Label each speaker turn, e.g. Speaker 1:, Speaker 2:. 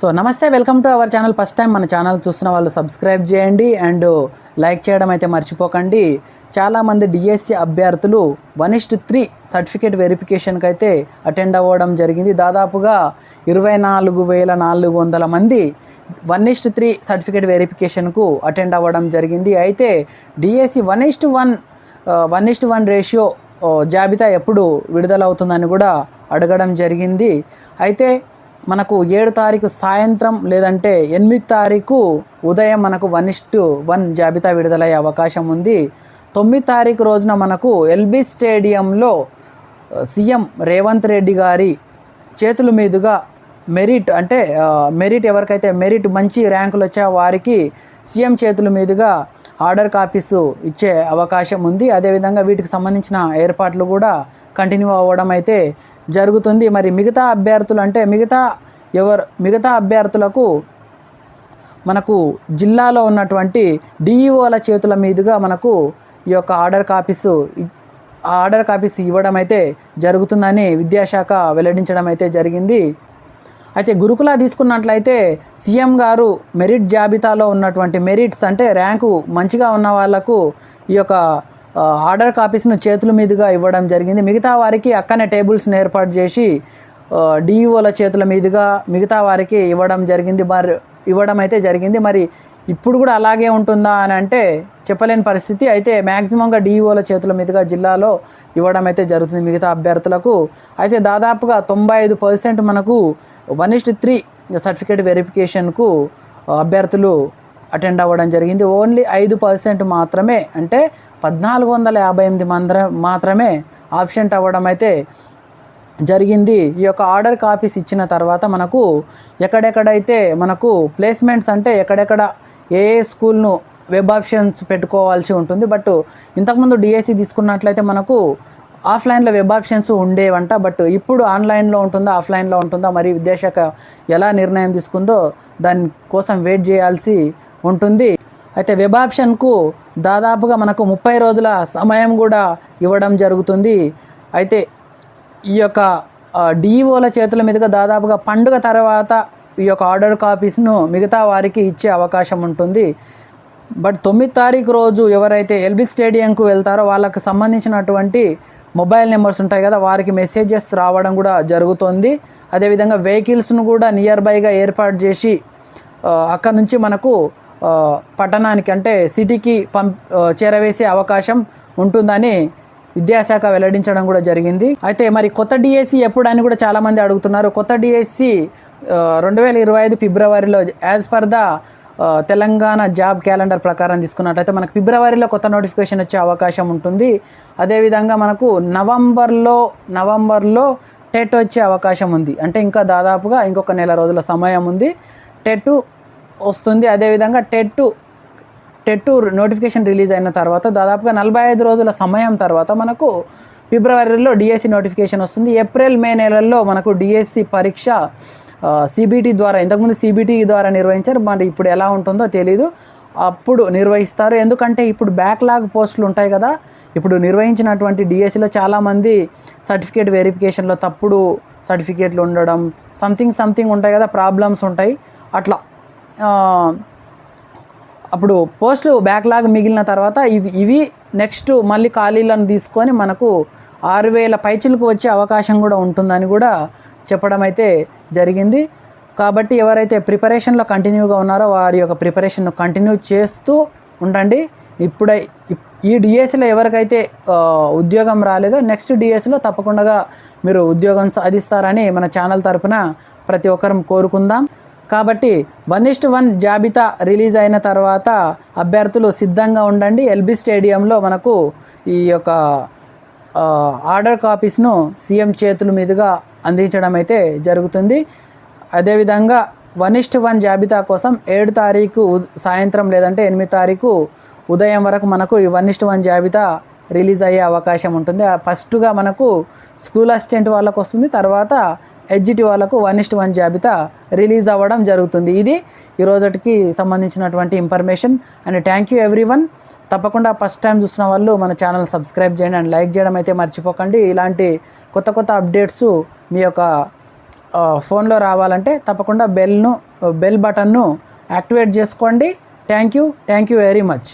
Speaker 1: So నమస్తే welcome to our channel. First time మన channel చూస్తున్న వాళ్ళు సబ్స్క్రైబ్ చేయండి అండ్ లైక్ చేయడం అయితే మర్చిపోకండి. చాలామంది డిఎస్సి అభ్యర్థులు వన్ ఇస్ట్ త్రీ సర్టిఫికేట్ వెరిఫికేషన్కి అయితే అటెండ్ అవ్వడం జరిగింది. దాదాపుగా ఇరవై నాలుగు వేల నాలుగు వందల మంది one is to three certificate వెరిఫికేషన్కు attend అవ్వడం జరిగింది. అయితే DSC one is to one one is to one ratio జాబితా ఎప్పుడు విడుదలవుతుందని కూడా అడగడం జరిగింది. అయితే మనకు ఏడు తారీఖు సాయంత్రం లేదంటే ఎనిమిది తారీఖు ఉదయం మనకు వన్ ఇస్టు వన్ జాబితా విడుదలయ్యే అవకాశం ఉంది. తొమ్మిది తారీఖు రోజున మనకు ఎల్బీ స్టేడియంలో సీఎం రేవంత్ రెడ్డి గారి చేతుల మీదుగా మెరిట్ అంటే మెరిట్ ఎవరికైతే మెరిట్ మంచి ర్యాంకులు వచ్చే వారికి సీఎం చేతుల మీదుగా ఆర్డర్ కాపీస్ ఇచ్చే అవకాశం ఉంది. అదేవిధంగా వీటికి సంబంధించిన ఏర్పాట్లు కూడా కంటిన్యూ అవ్వడం అయితే జరుగుతుంది. మరి మిగతా అభ్యర్థులు అంటే మిగతా ఎవరు మిగతా అభ్యర్థులకు మనకు జిల్లాలో ఉన్నటువంటి డిఈఓల చేతుల మీదుగా మనకు ఈ యొక్క ఆర్డర్ కాపీస్ ఆ ఆర్డర్ కాపీస్ ఇవ్వడం అయితే జరుగుతుందని విద్యాశాఖ వెల్లడించడం అయితే జరిగింది. అయితే గురుకుల తీసుకున్నట్లయితే సీఎం గారు మెరిట్ జాబితాలో ఉన్నటువంటి మెరిట్స్ అంటే ర్యాంకు మంచిగా ఉన్న వాళ్ళకు ఈ యొక్క ఆర్డర్ కాపీస్ను చేతుల మీదుగా ఇవ్వడం జరిగింది. మిగతా వారికి అక్కనే టేబుల్స్ని ఏర్పాటు చేసి డిఈఓల చేతుల మీదుగా మిగతా వారికి ఇవ్వడం జరిగింది. మరి ఇవ్వడం అయితే జరిగింది. మరి ఇప్పుడు కూడా అలాగే ఉంటుందా అని అంటే చెప్పలేని పరిస్థితి. అయితే మ్యాక్సిమంగా డిఈఓల చేతుల మీదుగా జిల్లాలో ఇవ్వడం అయితే జరుగుతుంది మిగతా అభ్యర్థులకు. అయితే దాదాపుగా తొంభై ఐదు పర్సెంట్ మనకు one is to three certificate వెరిఫికేషన్కు అభ్యర్థులు అటెండ్ అవ్వడం జరిగింది. ఓన్లీ ఐదు పర్సెంట్ మాత్రమే అంటే పద్నాలుగు వందల యాభై ఎనిమిది మంద్ర మాత్రమే ఆబ్సెంట్ అవ్వడం అయితే జరిగింది. ఈ యొక్క ఆర్డర్ కాపీస్ ఇచ్చిన తర్వాత మనకు ఎక్కడెక్కడైతే మనకు ప్లేస్మెంట్స్ అంటే ఎక్కడెక్కడ ఏ ఏ స్కూల్ను వెబ్ ఆప్షన్స్ పెట్టుకోవాల్సి ఉంటుంది. బట్ ఇంతకుముందు డిఎస్సి తీసుకున్నట్లయితే మనకు ఆఫ్లైన్లో వెబ్ ఆప్షన్స్ ఉండేవంట. బట్ ఇప్పుడు ఆన్లైన్లో ఉంటుందా ఆఫ్లైన్లో ఉంటుందా మరి విద్యాశాఖ ఎలా నిర్ణయం తీసుకుందో దాని కోసం వెయిట్ చేయాల్సి ఉంటుంది. అయితే వెబ్ ఆప్షన్కు దాదాపుగా మనకు ముప్పై రోజుల సమయం కూడా ఇవ్వడం జరుగుతుంది. అయితే ఈ యొక్క డిఈఓల చేతుల మీదుగా దాదాపుగా పండుగ తర్వాత ఈ యొక్క ఆర్డర్ కాపీస్ను మిగతా వారికి ఇచ్చే అవకాశం ఉంటుంది. బట్ తొమ్మిది తారీఖు రోజు ఎవరైతే ఎల్బి స్టేడియంకు వెళ్తారో వాళ్ళకు సంబంధించినటువంటి మొబైల్ నెంబర్స్ ఉంటాయి కదా వారికి మెసేజెస్ రావడం కూడా జరుగుతుంది. అదేవిధంగా వెహికల్స్ను కూడా నియర్ బైగా ఏర్పాటు చేసి అక్కడ నుంచి మనకు పట్టణానికి అంటే సిటీకి పంప్ చేరవేసే అవకాశం ఉంటుందని విద్యాశాఖ వెల్లడించడం కూడా జరిగింది. అయితే మరి కొత్త డిఎస్సి ఎప్పుడు అని కూడా చాలామంది అడుగుతున్నారు. కొత్త డిఎస్సి రెండు వేల ఇరవై ఐదు ఫిబ్రవరిలో as per the Telangana job calendar ప్రకారం తీసుకున్నట్లయితే మనకు ఫిబ్రవరిలో కొత్త నోటిఫికేషన్ వచ్చే అవకాశం ఉంటుంది. అదేవిధంగా మనకు నవంబర్లో నవంబర్లో టెట్ వచ్చే అవకాశం ఉంది. అంటే ఇంకా దాదాపుగా ఇంకొక నెల రోజుల సమయం ఉంది. టెట్ వస్తుంది. అదేవిధంగా టెట్ టెట్ నోటిఫికేషన్ రిలీజ్ అయిన తర్వాత దాదాపుగా నలభై ఐదు రోజుల సమయం తర్వాత మనకు ఫిబ్రవరిలో డిఎస్సి నోటిఫికేషన్ వస్తుంది. ఏప్రిల్ మే నెలల్లో మనకు డిఎస్సి పరీక్ష సిబిటి ద్వారా ఇంతకుముందు సిబిటి ద్వారా నిర్వహించారు. మరి ఇప్పుడు ఎలా ఉంటుందో తెలీదు. అప్పుడు నిర్వహిస్తారు. ఎందుకంటే ఇప్పుడు బ్యాక్లాగ్ పోస్టులు ఉంటాయి కదా. ఇప్పుడు నిర్వహించినటువంటి డిఎస్సిలో చాలామంది సర్టిఫికేట్ వెరిఫికేషన్లో తప్పుడు సర్టిఫికేట్లు ఉండడం సంథింగ్ సంథింగ్ ఉంటాయి కదా ప్రాబ్లమ్స్ ఉంటాయి. అట్లా అప్పుడు పోస్టులు బ్యాక్లాగ్ మిగిలిన తర్వాత ఇవి ఇవి నెక్స్ట్ మళ్ళీ ఖాళీలను తీసుకొని మనకు ఆరు వేల పైచులకు వచ్చే అవకాశం కూడా ఉంటుందని కూడా చెప్పడం అయితే జరిగింది. కాబట్టి ఎవరైతే ప్రిపరేషన్లో కంటిన్యూగా ఉన్నారో వారి యొక్క ప్రిపరేషన్ను కంటిన్యూ చేస్తూ ఉండండి. ఇప్పుడై ఈ డిఎస్సిలో ఎవరికైతే ఉద్యోగం రాలేదో నెక్స్ట్ డిఎస్సిలో తప్పకుండా మీరు ఉద్యోగం సాధిస్తారని మన ఛానల్ తరపున ప్రతి ఒక్కరం కోరుకుందాం. కాబట్టి వన్ ఇస్ట్ వన్ జాబితా రిలీజ్ అయిన తర్వాత అభ్యర్థులు సిద్ధంగా ఉండండి. ఎల్బీ స్టేడియంలో మనకు ఈ యొక్క ఆర్డర్ కాపీస్ను సీఎం చేతుల మీదుగా అందించడం అయితే జరుగుతుంది. అదేవిధంగా వన్ ఇస్ట్ వన్ జాబితా కోసం ఏడు తారీఖు సాయంత్రం లేదంటే ఎనిమిది తారీఖు ఉదయం వరకు మనకు ఈ వన్ ఇస్ట్ వన్ జాబితా రిలీజ్ అయ్యే అవకాశం ఉంటుంది. ఆ ఫస్ట్గా మనకు స్కూల్ అసిస్టెంట్ వాళ్ళకు వస్తుంది తర్వాత హెచ్జిటి వాళ్ళకు వన్ ఇస్ట్ వన్ జాబితా రిలీజ్ అవ్వడం జరుగుతుంది. ఇది ఈ సంబంధించినటువంటి information. And thank you everyone తప్పకుండా ఫస్ట్ టైం చూసిన వాళ్ళు మన ఛానల్ సబ్స్క్రైబ్ చేయండి అండ్ లైక్ చేయడం అయితే మర్చిపోకండి. ఇలాంటి కొత్త కొత్త అప్డేట్స్ మీ యొక్క ఫోన్లో రావాలంటే తప్పకుండా బెల్ను బెల్ బటన్ను యాక్టివేట్ చేసుకోండి. Thank you thank you very much